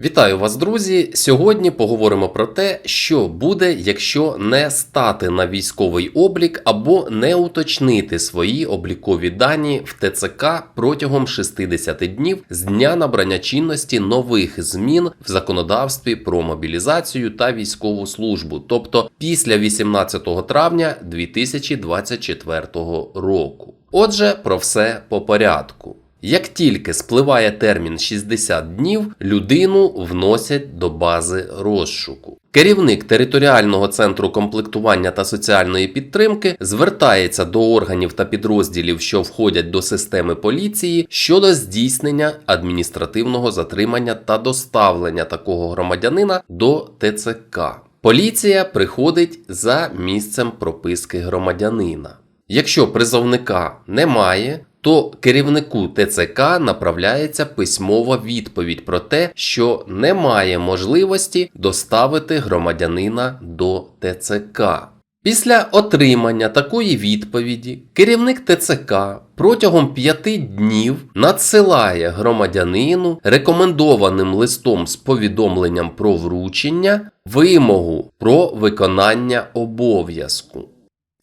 Вітаю вас, друзі! Сьогодні поговоримо про те, що буде, якщо не стати на військовий облік або не уточнити свої облікові дані в ТЦК протягом 60 днів з дня набрання чинності нових змін в законодавстві про мобілізацію та військову службу, тобто після 18 травня 2024 року. Отже, про все по порядку. Як тільки спливає термін 60 днів, людину вносять до бази розшуку. Керівник територіального центру комплектування та соціальної підтримки звертається до органів та підрозділів, що входять до системи поліції, щодо здійснення адміністративного затримання та доставлення такого громадянина до ТЦК. Поліція приходить за місцем прописки громадянина. Якщо призовника немає, то керівнику ТЦК направляється письмова відповідь про те, що немає можливості доставити громадянина до ТЦК. Після отримання такої відповіді керівник ТЦК протягом п'яти днів надсилає громадянину рекомендованим листом з повідомленням про вручення вимогу про виконання обов'язку.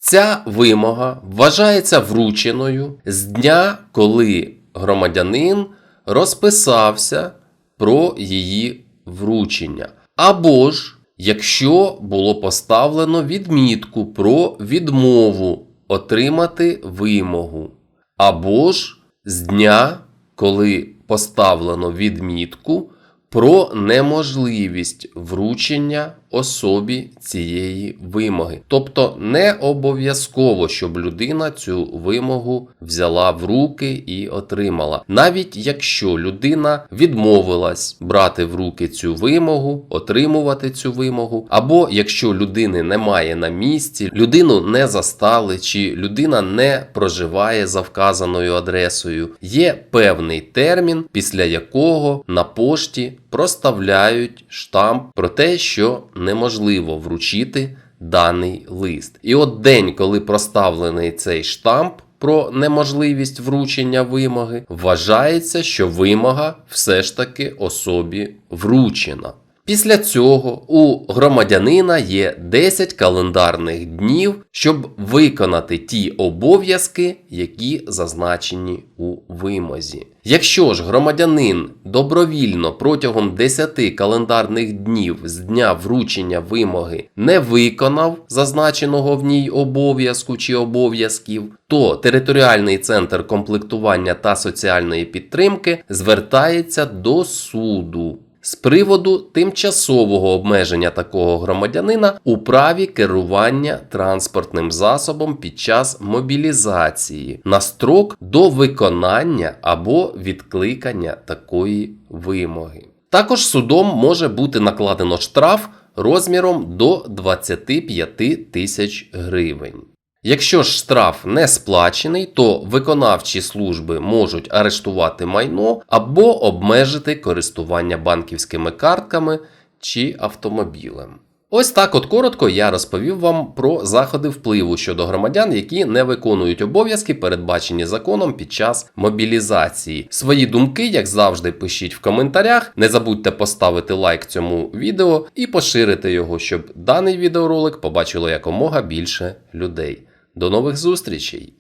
Ця вимога вважається врученою з дня, коли громадянин розписався про її вручення. Або ж, якщо було поставлено відмітку про відмову отримати вимогу. Або ж з дня, коли поставлено відмітку про неможливість вручення особі цієї вимоги. Тобто не обов'язково, щоб людина цю вимогу взяла в руки і отримала. Навіть якщо людина відмовилась брати в руки цю вимогу, отримувати цю вимогу, або якщо людини немає на місці, людину не застали, чи людина не проживає за вказаною адресою, є певний термін, після якого на пошті проставляють штамп про те, що неможливо вручити даний лист. І от день, коли проставлений цей штамп. Про неможливість вручення вимоги вважається, що вимога все ж таки особі вручена. Після цього у громадянина є 10 календарних днів, щоб виконати ті обов'язки, які зазначені у вимозі. Якщо ж громадянин добровільно протягом 10 календарних днів з дня вручення вимоги не виконав зазначеного в ній обов'язку чи обов'язків, то територіальний центр комплектування та соціальної підтримки звертається до суду з приводу тимчасового обмеження такого громадянина у праві керування транспортним засобом під час мобілізації на строк до виконання або відкликання такої вимоги. Також судом може бути накладено штраф розміром до 25 тисяч гривень. Якщо ж штраф не сплачений, то виконавчі служби можуть арештувати майно або обмежити користування банківськими картками чи автомобілем. Ось так от коротко я розповів вам про заходи впливу щодо громадян, які не виконують обов'язки, передбачені законом під час мобілізації. Свої думки, як завжди, пишіть в коментарях. Не забудьте поставити лайк цьому відео і поширити його, щоб даний відеоролик побачило якомога більше людей. До нових зустрічей!